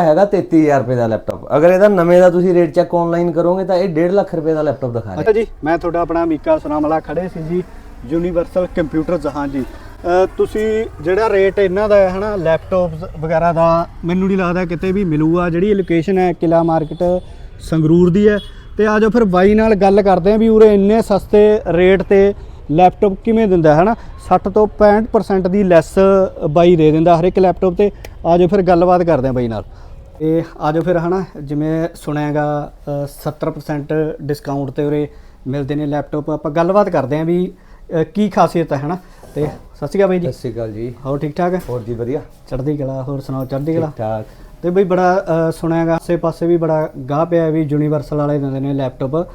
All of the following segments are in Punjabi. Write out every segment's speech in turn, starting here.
ਹੈਗਾ 33000 ਰੁਪਏ ਦਾ ਲੈਪਟਾਪ। ਅਗਰ ਇਹਦਾ ਨਵੇਂ ਦਾ ਤੁਸੀਂ ਰੇਟ ਚੈੱਕ ਆਨਲਾਈਨ ਕਰੋਗੇ ਤਾਂ ਇਹ 1.5 ਲੱਖ ਰੁਪਏ ਦਾ ਲੈਪਟਾਪ ਦਿਖਾ ਰਿਹਾ। ਅੱਛਾ ਜੀ, ਮੈਂ ਤੁਹਾਡਾ ਆਪਣਾ ਮੀਕਾ ਸੁਨਾਮਲਾ ਖੜੇ ਸੀ ਜੀ ਯੂਨੀਵਰਸਲ ਕੰਪਿਊਟਰਸ ਹਾਂ ਜੀ। ਤੁਸੀਂ ਜਿਹੜਾ ਰੇਟ ਇਹਨਾਂ ਦਾ ਹੈ ਹਨਾ ਲੈਪਟਾਪਸ ਵਗੈਰਾ ਦਾ, ਮੈਨੂੰ ਨਹੀਂ ਲੱਗਦਾ ਕਿਤੇ ਵੀ ਮਿਲੂਗਾ। ਜਿਹੜੀ ਲੋਕੇਸ਼ਨ ਹੈ ਕਿਲਾ ਮਾਰਕੀਟ ਸੰਗਰੂਰ ਦੀ ਹੈ। ਤੇ ਆਜੋ ਫਿਰ ਬਾਈ ਨਾਲ ਗੱਲ ਕਰਦੇ ਆਂ ਵੀ ਉਰੇ ਇੰਨੇ ਸਸਤੇ ਰੇਟ ਤੇ ਲੈਪਟਾਪ ਕਿਵੇਂ ਦਿੰਦਾ ਹੈ, ਹਨਾ? 60 ਤੋਂ 65% ਦੀ ਲੈਸ ਬਾਈ ਦੇ ਦਿੰਦਾ ਹਰ ਇੱਕ ਲੈਪਟਾਪ ਤੇ ਆਜੋ ਫਿਰ ਗੱਲਬਾਤ ਕਰਦੇ ਆਂ ਬਾਈ ਨਾਲ। ਇਹ ਆਜੋ ਫਿਰ ਹਨਾ? ਜਿਵੇਂ ਸੁਣਿਆਗਾ 70% ਡਿਸਕਾਊਂਟ ਤੇ ਉਰੇ ਮਿਲਦੇ ਨੇ ਲੈਪਟਾਪ ਆਪਾਂ ਗੱਲਬਾਤ ਕਰਦੇ ਆਂ ਵੀ ਕੀ ਖਾਸੀਅਤ ਹੈ ਹਨਾ? ਤੇ ਸਤਿ ਸ਼੍ਰੀ ਅਕਾਲ ਬਾਈ ਜੀ। ਸਤਿ ਸ਼੍ਰੀ ਅਕਾਲ ਜੀ। ਹੋਰ ਠੀਕ ਠਾਕ? ਹੈ ਹੋਰ ਜੀ ਵਧੀਆ। ਚੜ੍ਹਦੀ ਕਲਾ ਹੋਰ ਸੁਣਾਓ ਚੜ੍ਹਦੀ ਕਲਾ? ਠੀਕ ਠਾਕ। ਤੇ ਬਈ ਬੜਾ ਸੁਣਿਆਗਾ ਆਸੇ ਪਾਸੇ ਵੀ ਬੜਾ ਗਾਹ ਪਿਆ ਵੀ ਯੂਨੀਵਰਸਲ ਵਾਲੇ ਦਿੰਦੇ ਨੇ ਲੈਪਟਾਪ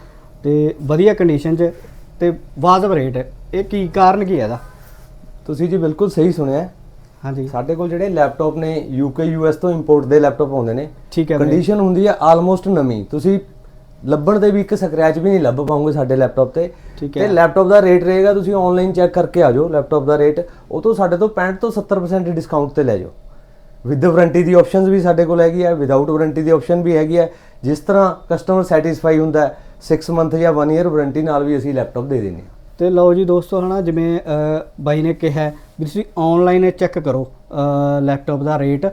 ਤੇ ਵਧੀਆ ਕੰਡੀਸ਼ਨ 'ਚ ਤੇ ਵਾਜਬ ਰੇਟ ਇਹ ਕੀ ਕਾਰਨ ਕੀ ਹੈ ਇਹਦਾ? ਤੁਸੀਂ ਜੀ ਬਿਲਕੁਲ ਸਹੀ ਸੁਣਿਆ। ਹਾਂਜੀ। ਸਾਡੇ ਕੋਲ ਜਿਹੜੇ ਲੈਪਟਾਪ ਨੇ ਯੂਕੇ ਯੂਐਸ ਤੋਂ ਇੰਪੋਰਟ ਦੇ ਲੈਪਟਾਪ ਆਉਂਦੇ ਨੇ ਠੀਕ ਹੈ। ਕੰਡੀਸ਼ਨ ਹੁੰਦੀ ਹੈ ਆਲਮੋਸਟ ਨਵੀਂ। ਤੁਸੀਂ ਲੱਭਣ ਦੇ ਵੀ ਇੱਕ ਸਕ੍ਰੈਚ ਵੀ ਨਹੀਂ ਲੱਭ ਪਾਉਂਗੇ ਸਾਡੇ ਲੈਪਟਾਪ ਤੇ। ਠੀਕ ਤੇ ਲੈਪਟਾਪ ਦਾ ਰੇਟ ਰਹੇਗਾ ਤੁਸੀਂ ਆਨਲਾਈਨ ਚੈੱਕ ਕਰਕੇ ਆ ਜਾਓ ਲੈਪਟਾਪ ਦਾ ਰੇਟ ਉਹ ਤੋਂ ਸਾਡੇ ਤੋਂ 65 ਤੋਂ 70% ਡਿਸਕਾਊਂਟ ਤੇ ਲੈ ਜਾਓ। ਵਿਦ ਵਾਰੰਟੀ ਦੀ ਆਪਸ਼ਨਸ ਵੀ ਸਾਡੇ ਕੋਲ ਹੈਗੀ ਹੈ ਵਿਦਆਊਟ ਵਾਰੰਟੀ ਦੀ ਆਪਸ਼ਨ ਵੀ ਹੈਗੀ ਹੈ। ਜਿਸ ਤਰ੍ਹਾਂ ਕਸਟਮਰ ਸੈਟੀਸਫਾਈ ਹੁੰਦਾ ਹੈ 6 ਮੰਥ ਜਾਂ 1 ਇਅਰ ਵਾਰੰਟੀ ਨਾਲ ਵੀ ਅਸੀਂ ਲੈਪਟਾਪ ਦੇ ਦਿੰਦੇ ਹਾਂ। ਤੇ ਲਓ ਜੀ ਦੋਸਤੋ ਹਨਾ ਜਿਵੇਂ ਬਾਈ ਨੇ ਕਿਹਾ ਵੀ ਤੁਸੀਂ ਆਨਲਾਈਨ ਚੈੱਕ ਕਰੋ ਲੈਪਟਾਪ ਦਾ ਰੇਟ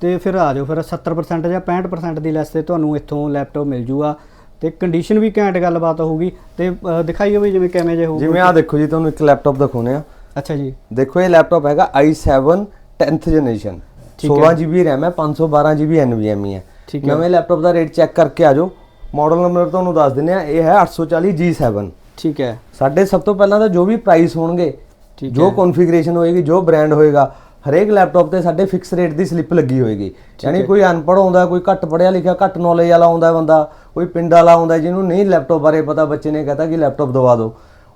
ਤੇ ਫਿਰ ਆ ਜਾਓ ਫਿਰ 70% ਜਾਂ 65% ਦੀ ਲੈਸ ਤੇ ਤੁਹਾਨੂੰ ਇੱਥੋਂ ਲੈਪਟਾਪ ਮਿਲ ਜੂਗਾ। ਤੇ ਕੰਡੀਸ਼ਨ ਵੀ ਘੈਂਟ ਗੱਲਬਾਤ ਹੋਊਗੀ ਤੇ ਦਿਖਾਈਓ ਵੀ ਜਿਵੇਂ ਕਿਵੇਂ ਜੇ ਹੋਊਗਾ। ਜਿਵੇਂ ਆ ਦੇਖੋ ਜੀ ਤੁਹਾਨੂੰ ਇੱਕ ਲੈਪਟਾਪ ਦਿਖਾਉਨੇ ਆ ਅੱਛਾ ਜੀ। ਦੇਖੋ ਇਹ ਲੈਪਟਾਪ ਹੈਗਾ i7 10th ਜਨਰੇਸ਼ਨ ਠੀਕ ਹੈ। 16 GB RAM ਹੈ 512 GB NVMe ਹੈ। ਨਵੇਂ ਲੈਪਟਾਪ ਦਾ ਰੇਟ ਚੈੱਕ ਕਰਕੇ ਆ ਜਾਓ। ਮਾਡਲ ਨੰਬਰ ਤੁਹਾਨੂੰ ਦੱਸ ਦਿੰਦੇ ਆ ਇਹ ਹੈ 840 G7 ਠੀਕ ਹੈ। ਸਾਡੇ ਸਭ ਤੋਂ ਪਹਿਲਾਂ ਤਾਂ ਜੋ ਵੀ ਪ੍ਰਾਈਸ ਹੋਣਗੇ ਠੀਕ ਜੋ ਕਨਫੀਗਰੇਸ਼ਨ ਹੋਏਗੀ ਜੋ ਬ੍ਰਾਂਡ ਹੋਏਗਾ ਹਰੇਕ ਲੈਪਟਾਪ ਤੇ ਸਾਡੇ ਫਿਕਸ ਰੇਟ ਦੀ ਸਲਿੱਪ ਲੱਗੀ ਹੋਏਗੀ। ਯਾਨੀ ਕੋਈ ਅਨਪੜ੍ਹ ਆਉਂਦਾ ਕੋਈ ਘੱਟ ਪੜ੍ਹਿਆ ਲਿਖਿਆ ਘੱਟ ਨੌਲੇਜ ਵਾਲਾ ਆਉਂਦਾ ਬੰਦਾ ਕੋਈ ਪਿੰਡ ਵਾਲਾ ਆਉਂਦਾ ਜਿਹਨੂੰ ਨਹੀਂ ਲੈਪਟਾਪ ਬਾਰੇ ਪਤਾ ਬੱਚੇ ਨੇ ਕਹਤਾ ਕਿ ਲੈਪਟਾਪ ਦਵਾ ਦਿਓ।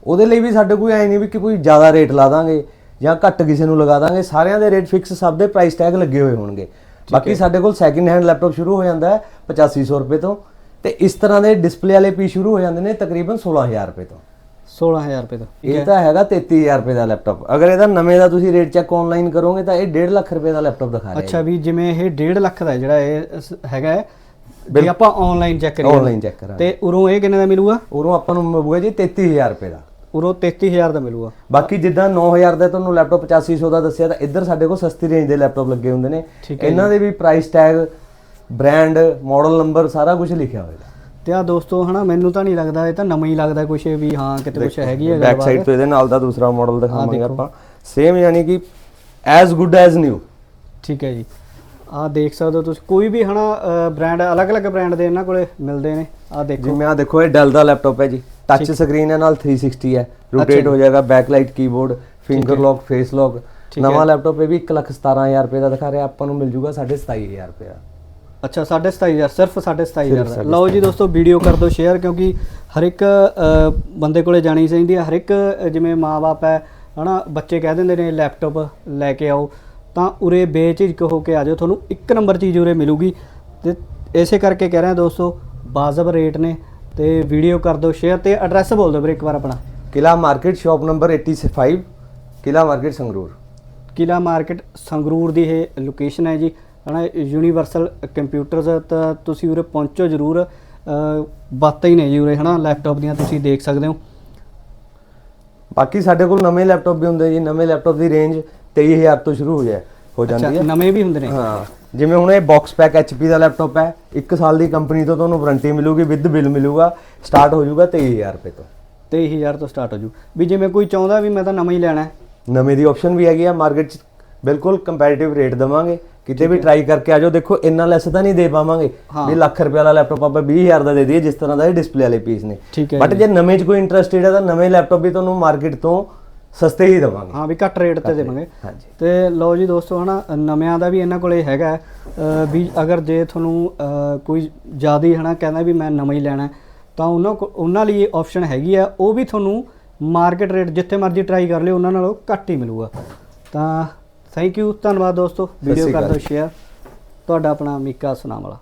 ਉਹਦੇ ਲਈ ਵੀ ਸਾਡੇ ਕੋਈ ਐ ਨਹੀਂ ਵੀ ਕਿ ਕੋਈ ਜ਼ਿਆਦਾ ਰੇਟ ਲਾ ਦਾਂਗੇ ਜਾਂ ਘੱਟ ਕਿਸੇ ਨੂੰ ਲਗਾ ਦਾਂਗੇ ਸਾਰਿਆਂ ਦੇ ਰੇਟ ਫਿਕਸ ਸਭ ਦੇ ਪ੍ਰਾਈਸ ਟੈਗ ਲੱਗੇ ਹੋਏ ਹੋਣਗੇ। ਬਾਕੀ ਸਾਡੇ ਕੋਲ ਸੈਕਿੰਡ ਹੈਂਡ ਲੈਪਟਾਪ ਸ਼ੁਰੂ ਹੋ ਜਾਂਦਾ ਹੈ 8500 ਰੁਪਏ ਤੋਂ ਤੇ ਇਸ ਤਰ੍ਹਾਂ ਦੇ ਡਿਸਪਲੇ ਵਾਲੇ ਪੀ ਸ਼ੁਰੂ ਹੋ ਜਾਂਦੇ ਨੇ ਤਕਰੀਬਨ 16000 ਰੁਪਏ ਤੋਂ। 16000 ਰੁਪਏ ਦਾ ਇਹ ਤਾਂ ਹੈਗਾ 33000 ਰੁਪਏ ਦਾ ਲੈਪਟਾਪ ਅਗਰ ਇਹਦਾ ਨਵੇਂ ਦਾ ਤੁਸੀਂ ਰੇਟ ਚੈੱਕ ਆਨਲਾਈਨ ਕਰੋਗੇ ਤਾਂ ਇਹ 1.5 ਲੱਖ ਰੁਪਏ ਦਾ ਲੈਪਟਾਪ ਦਿਖਾ ਰਿਹਾ ਅੱਛਾ ਵੀ ਜਿਵੇਂ ਇਹ 1.5 ਲੱਖ ਦਾ ਜਿਹੜਾ ਇਹ ਹੈਗਾ ਹੈ, ਵੀ ਆਪਾਂ ਆਨਲਾਈਨ ਚੈੱਕ ਕਰੀਏ ਆਨਲਾਈਨ ਚੈੱਕ ਕਰਾਂਗੇ। ਤੇ ਉਰੋਂ ਇਹ ਕਿੰਨੇ ਦਾ ਮਿਲੂਗਾ? ਉਰੋਂ ਆਪਾਂ ਨੂੰ ਮਿਲੂਗਾ ਜੀ 33000 ਰੁਪਏ ਦਾ। ਉਰੋਂ 33000 ਦਾ ਮਿਲੂਗਾ। ਬਾਕੀ ਜਿੱਦਾਂ 9000 ਦਾ ਤੁਹਾਨੂੰ ਲੈਪਟਾਪ 8500 ਦਾ ਦੱਸਿਆ ਤਾਂ ਇੱਧਰ ਸਾਡੇ ਕੋਲ ਸਸਤੀ ਰੇਂਜ ਦੇ ਲੈਪਟਾਪ ਲੱਗੇ ਹੁੰਦੇ ਨੇ। ਇਹਨਾਂ ਦੇ ਵੀ price tag brand model number ਸਾਰਾ ਕੁਝ ਲਿਖਿਆ ਹੋਏਗਾ ਤੇ ਆ ਦੋਸਤੋ ਹਨਾ ਮੈਨੂੰ ਤਾਂ ਨਹੀਂ ਲੱਗਦਾ ਇਹ ਤਾਂ ਨਵਾਂ ਹੀ ਲੱਗਦਾ ਕੁਛ ਵੀ ਹਾਂ ਕਿਤੇ ਕੁਛ ਹੈਗੀ ਹੈ ਬੈਕ ਸਾਈਡ ਤੋਂ ਇਹਦੇ ਨਾਲ ਦਾ ਦੂਸਰਾ ਮਾਡਲ ਦਿਖਾਵਾਂਗੇ ਆਪਾਂ। ਸੇਮ ਯਾਨੀ ਕਿ ਐਜ਼ ਗੁੱਡ ਐਜ਼ ਨਿਊ ਠੀਕ ਹੈ ਜੀ। ਆ ਦੇਖ ਸਕਦੇ ਹੋ ਤੁਸੀਂ ਕੋਈ ਵੀ ਹਨਾ ਬ੍ਰਾਂਡ ਅਲੱਗ-ਅਲੱਗ ਬ੍ਰਾਂਡ ਦੇ ਇਹਨਾਂ ਕੋਲੇ ਮਿਲਦੇ ਨੇ। ਆ ਦੇਖੋ। ਜਿਵੇਂ ਆ ਦੇਖੋ ਇਹ ਡੈਲ ਦਾ ਲੈਪਟਾਪ ਹੈ ਜੀ। ਟੱਚ ਸਕਰੀਨ ਹੈ ਨਾਲ 360 ਹੈ। ਰੋਟੇਟ ਹੋ ਜਾਏਗਾ backlight keyboard finger lock face lock ਨਵਾਂ ਲੈਪਟਾਪ ਇਹ ਵੀ 117000 ਰੁਪਏ ਦਾ ਦਿਖਾ ਰਿਹਾ ਆਪਾਂ ਨੂੰ ਮਿਲ ਜੂਗਾ 27500 ਰੁਪਏ ਦਾ। ਅੱਛਾ 27500 ਸਿਰਫ 27500 ਦਾ। ਲਓ ਜੀ ਦੋਸਤੋ ਵੀਡੀਓ ਕਰ ਦਿਓ ਸ਼ੇਅਰ ਕਿਉਂਕਿ ਹਰ ਇੱਕ ਬੰਦੇ ਕੋਲੇ ਜਾਣੀ ਚਾਹੀਦੀ ਹੈ। ਹਰ ਇੱਕ ਜਿਵੇਂ ਮਾਪੇ ਹੈ ਹਨਾ ਬੱਚੇ ਕਹਿ ਦਿੰਦੇ ਨੇ ਲੈਪਟਾਪ ਲੈ ਕੇ ਆਓ। ਤਾਂ ਉਰੇ ਬੇਝਿਜਕ ਹੋ ਕੇ ਆ ਜਾਓ। ਤੁਹਾਨੂੰ ਇੱਕ ਨੰਬਰ ਚੀਜ਼ ਉਰੇ ਮਿਲੂਗੀ। ਤੇ ਇਸੇ ਕਰਕੇ ਕਹਿ ਰਿਹਾ ਦੋਸਤੋ ਬਾਜ਼ਬ ਰੇਟ ਨੇ। ਤੇ ਵੀਡੀਓ ਕਰ ਦਿਓ ਸ਼ੇਅਰ ਤੇ ਐਡਰੈਸ ਬੋਲ ਦਿਓ ਵੀਰੇ ਇੱਕ ਵਾਰ ਆਪਣਾ। ਕਿਲਾ ਮਾਰਕੀਟ ਸ਼ਾਪ ਨੰਬਰ 85 ਕਿਲਾ ਮਾਰਕੀਟ ਸੰਗਰੂਰ। ਕਿਲਾ ਮਾਰਕੀਟ ਸੰਗਰੂਰ ਦੀ ਇਹ ਲੋਕੇਸ਼ਨ ਹੈ ਜੀ। ਹਨਾ ਯੂਨੀਵਰਸਲ ਕੰਪਿਊਟਰਸ ਤਾਂ ਤੁਸੀਂ ਉਰੇ ਪਹੁੰਚੋ ਜ਼ਰੂਰ। ਬਾਤਾਂ ਹੀ ਨੇ ਜੀ ਉਰੇ ਹਨਾ ਲੈਪਟਾਪ ਦੀਆਂ ਤੁਸੀਂ ਦੇਖ ਸਕਦੇ ਹੋ। ਬਾਕੀ ਸਾਡੇ ਕੋਲ ਨਵੇਂ ਲੈਪਟਾਪ ਵੀ ਹੁੰਦੇ ਜੀ ਨਵੇਂ ਲੈਪਟਾਪ ਦੀ ਰੇਂਜ 23000 ਤੋਂ ਸ਼ੁਰੂ ਹੋ ਜਾਏ ਹੋ ਜਾਂਦੀ ਹੈ। ਨਵੇਂ ਵੀ ਹੁੰਦੇ ਨੇ? ਹਾਂ ਜਿਵੇਂ ਹੁਣ ਇਹ ਬਾਕਸ ਪੈਕ HP ਦਾ ਲੈਪਟਾਪ ਹੈ 1 ਸਾਲ ਦੀ ਕੰਪਨੀ ਤੋਂ ਤੁਹਾਨੂੰ ਵਾਰੰਟੀ ਮਿਲੂਗੀ ਵਿਦ ਬਿੱਲ ਮਿਲੂਗਾ ਸਟਾਰਟ ਹੋ ਜਾਊਗਾ 23000 ਰੁਪਏ ਤੋਂ। 23000 ਤੋਂ ਸਟਾਰਟ ਹੋ ਜੂ। ਵੀ ਜਿਵੇਂ ਕੋਈ ਚਾਹੁੰਦਾ ਵੀ ਮੈਂ ਤਾਂ ਨਵਾਂ ਹੀ ਲੈਣਾ ਹੈ। ਨਵੇਂ ਦੀ ਆਪਸ਼ਨ ਵੀ ਹੈਗੀ ਆ ਮਾਰਕੀਟ 'ਚ ਬਿਲਕੁਲ ਕੰਪੈਰੀਟਿਵ ਰੇਟ ਦਵਾਂਗੇ ਕਿਤੇ ਵੀ ਟਰਾਈ ਕਰਕੇ ਆਜੋ ਦੇਖੋ ਇੰਨਾ ਲੈਸ ਤਾਂ ਨਹੀਂ ਦੇ ਪਾਵਾਂਗੇ। ਵੀ ਲੱਖ ਰੁਪਏ ਵਾਲਾ ਲੈਪਟਾਪ ਆਪਾਂ 20000 ਦਾ ਦੇ ਦਈਏ ਜਿਸ ਤਰ੍ਹਾਂ ਦਾ ਇਹ ਡਿਸਪਲੇ ਵਾਲੇ ਪੀਸ ਨੇ। ਬਟ ਜੇ। ਨਵੇਂ 'ਚ ਕੋਈ ਇੰਟਰਸਟਿਡ ਹੈ ਤਾਂ ਨਵੇਂ ਲੈਪਟਾਪ ਵੀ ਤੁਹਾਨੂੰ ਮਾਰਕੀਟ ਤੋਂ ਸਸਤੇ ਹੀ ਦਵਾਂਗੇ। ਹਾਂ ਵੀ ਘੱਟ ਰੇਟ ਤੇ ਦੇਵਾਂਗੇ। ਤੇ ਲਓ ਜੀ ਦੋਸਤੋ ਹਨਾ ਨਵਿਆਂ ਦਾ ਵੀ ਇਹਨਾਂ ਕੋਲੇ ਹੈਗਾ। ਵੀ ਅਗਰ ਜੇ ਤੁਹਾਨੂੰ ਕੋਈ ਜ਼ਿਆਦਾ ਹੀ ਹਨਾ ਕਹਿੰਦਾ ਵੀ ਮੈਂ ਨਵਾਂ ਹੀ ਲੈਣਾ ਤਾਂ ਉਹਨਾਂ ਉਹਨਾਂ ਲਈ ਆਪਸ਼ਨ ਹੈਗੀ ਆ। ਉਹ ਵੀ ਤੁਹਾਨੂੰ ਮਾਰਕੀਟ ਰੇਟ ਜਿੱਥੇ ਮਰਜ਼ੀ ਟਰਾਈ ਕਰ ਲਿਓ ਉਹਨਾਂ ਨਾਲੋਂ ਘੱਟ ਹੀ ਮਿਲੂਗਾ। ਤਾਂ ਥੈਂਕ ਯੂ ਧੰਨਵਾਦ ਦੋਸਤੋ। ਵੀਡੀਓ ਕਰ। ਦਿਓ ਸ਼ੇਅਰ ਤੁਹਾਡਾ ਆਪਣਾ ਮੀਕਾ ਸੁਨਾਮ ਵਾਲਾ।